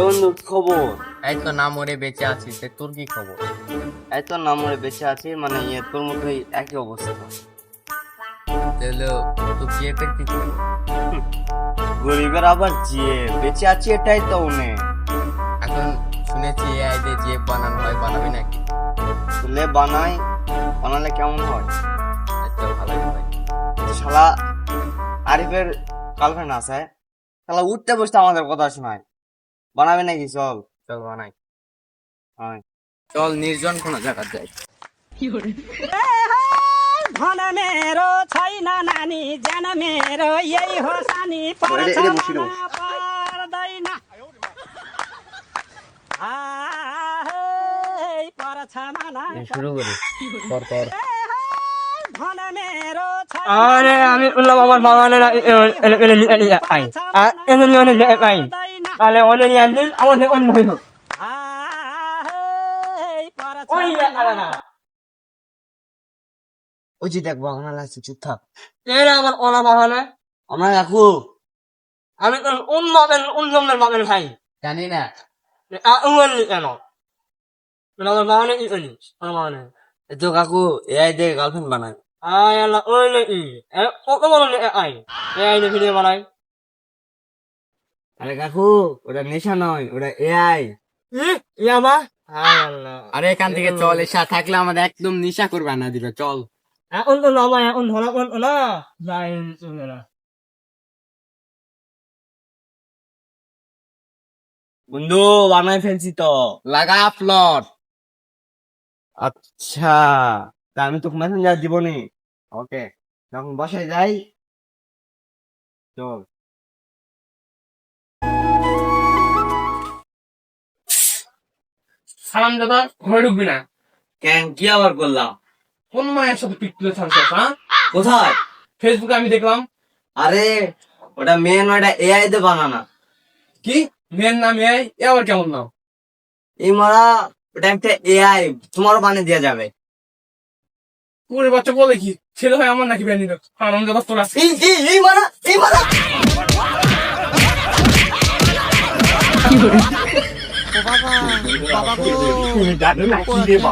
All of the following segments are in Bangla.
এ বন্ধু কি খবর? এই তো না মরে বেঁচে আছিস তে তোর কি খবর? এই তো নাম মরে বেঁচে আছি মানে ইয়ে তোর মতোই একই অবস্থা। তাহলে তো বিয়ে পের গরিবের আবার জিয়ে বেঁচে আছি এটাই তো উনি। এখন শুনেছি দিয়ে যে বানানো হয় বানাবি নাকি? তুলে বানাই বানালে কেমন হয়? এই তো ভালোই হয়। শালা আরিফের গার্লফ্রেন্ড আছে শালা উঠতে বসতে আমাদের কথা শোনায়। বানাবে নাকি চল চল বানাই চল নির্জন কোন জায়গা যাই আরে আমি বাবার বাবা তাহলে অন্য নিয়ে আনলেন আমার অন্য হইল। ওই যে দেখব আমার লাগছে চুপ থাক এরা আমার অনামা হলে আমার রাখু আমি তো উন্নতের উন্নমের বাবের ভাই জানি না উন্নয়ন কেন আমার বাবা কি করি আমার বাবা নেই তো কাকু এআই দিয়ে গার্লফ্রেন্ড বানায় আয় আল্লাহ ওই কত বড় এআই এআই দিয়ে ভিডিও বানায় আরে কাকু ওটা নেশা নয় ওটা এআই ই ইয়াবা আরে এখান থেকে চল এসা থাকলে আমাদের একদম নিশা করবে না দিবে চল। এখন তো নামা এখন ধরা কোন না যাই চলে না। বন্ধু বানাই ফেলছি তো। লাগা আপলোড আচ্ছা তা আমি তোকে মেসেঞ্জার দিব নি। ওকে যখন বসে যাই চল। সালাম দাদা ঘরে ঢুকবি না। কেন কি আবার করলাম কোন মায়ের সাথে পিক তুলে ছাড়ছিস হ্যাঁ? কোথায়? ফেসবুকে আমি দেখলাম। আরে ওটা মেন ওটা এআই তে বানানা। কি? মেয়ের নাম এই এ আবার কেমন নাম? এই মারা ওটা একটা এআই তোমারও বানিয়ে দেওয়া যাবে। পুরে বাচ্চা বলে কি? ছেলে হয় আমার নাকি ব্যানি আনন্দ দাদা তোরা এই এই এই মারা এই মারা!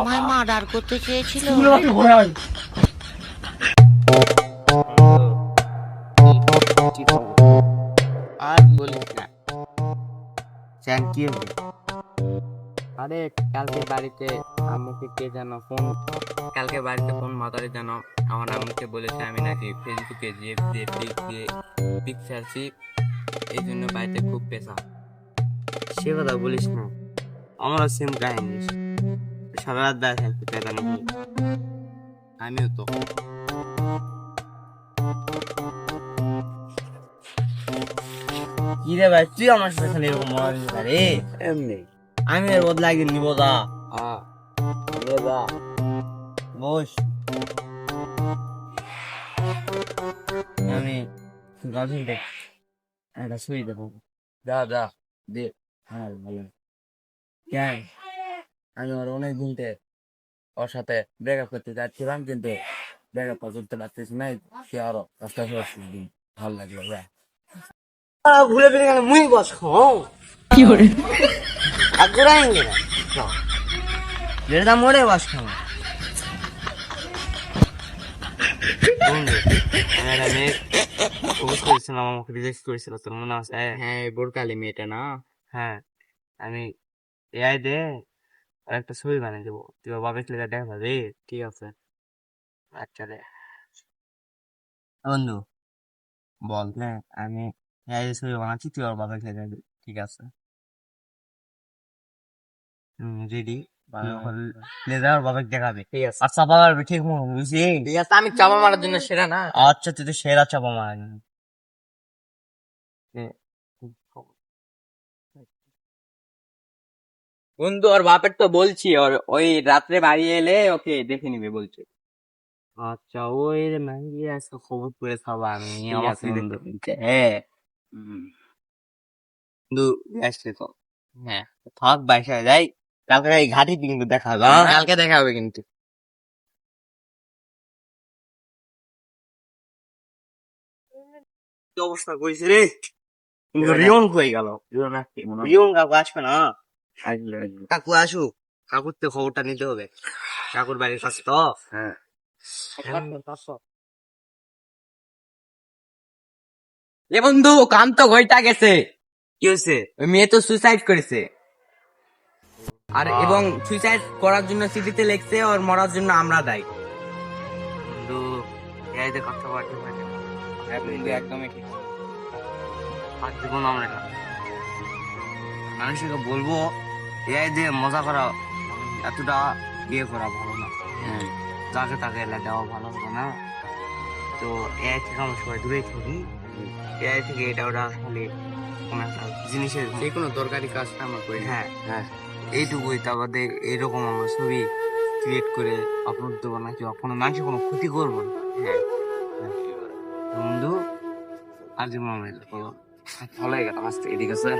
আমায় মার্ডার করতে চেয়েছিল। আর বলিস না। চ্যান কি হবে আরে কালকে বাড়িতে আম্মুকে কে যেন ফোন কালকে বাড়িতে ফোন মাতারে যেন আমার আম্মুকে বলেছে আমি নাকি ফেসবুকে যে যে পিক দিয়ে পিক ছাড়ছি এই জন্য বাড়িতে খুব পেশা। সে কথা বলিস না। আমারও সেম কাহিনী সারা রাত দেখা থাকতে পেতাম আমিও তো কি রে ভাই তুই আমার সাথে খালি এরকম মজা দিস রে এমনি আমি এর বদলা একদিন নিবো দা আহ দা বস আমি গার্লফ্রেন্ডে একটা সুই দেবো দা দা দে হ্যাঁ ভালো কেন আমি ওর অনেক দিনতে ওর সাথে ব্রেকআপ করতে যাচ্ছিলাম কিন্তু ব্রেকআপ করতে পারতেছি না। সে আরও কষ্ট হচ্ছে ভালো লাগল ভাই ভুলে ফিরে গেলে মুই বস কি করে আগুরাएंगे না যেটা মোড়ে বাস প্রপোজ করেছিলাম আমাকে রিজেক্ট করেছিল তোর মনে আছে? হ্যাঁ বোরকালি মেয়েটা না? হ্যাঁ। আমি এআই দে আর একটা ছবি বানিয়ে দেবো। তুই বাবা ছেলেটা দেখা রে ঠিক আছে। আচ্ছা রে। বন্ধু বল আমি এআই ছবি বানাচ্ছি তুই ওর বাবা ছেলে ঠিক আছে। রেডি লেজার ওর বাবাকে দেখাবে। ঠিক আছে। আর চাপা মারবে ঠিক মতো বুঝছি ঠিক আছে আমি চাপা মারার জন্য সেরা না? আচ্ছা তুই তো সেরা চাপা মারা বন্ধু ওর বাপের তো বলছি ওর ওই রাত্রে বাড়ি এলে ওকে দেখে নিবে বলছে। আচ্ছা ওই রে ম্যাঙ্গি আজকে খবর করে খাব আমি আমার বন্ধু। হ্যাঁ। বন্ধু তো। হ্যাঁ থাক যাই। কালকে এই ঘাটি কিন্তু দেখা হবে হ্যাঁ? কালকে দেখা হবে কিন্তু। অবস্থা কইছে রে? কিন্তু রিয়ন হয়ে গেল? রিয়ন আসবে না। কাকু আসুক। কাকুর তো খবরটা নিতে হবে। কাকুর বাড়ির কাছে তো হ্যাঁ এ বন্ধু কাম তো ঘইটা গেছে। কি হয়েছে ওই মেয়ে তো সুইসাইড করেছে। আর এবং সুইসাইড করার জন্য সিটিতে লিখছে ওর মরার জন্য আমরা দায়ী। বন্ধু এই যে কথা বলতে পারি বন্ধু একদমই ঠিক। আর জীবন আমরা মানুষকে বলব এআই দিয়ে মজা করা এতটা বিয়ে করা ভালো না। হ্যাঁ। যাকে তাকে এলে দেওয়া ভালো হবে না। তো এআই থেকে আমরা সবাই দূরেই থাকি। এআই থেকে এটা ওটা খালি কোনো একটা জিনিসের যে কোনো দরকারি কাজটা আমরা করি। হ্যাঁ হ্যাঁ। এইটুকুই তারপরে এইরকম আমরা ছবি ক্রিয়েট করে আপলোড দেবো না কি কোনো মানুষের কোনো ক্ষতি করব না? হ্যাঁ। বন্ধু আর এটা করব। ভালো হয়ে গেল আজকে এদিকে আছে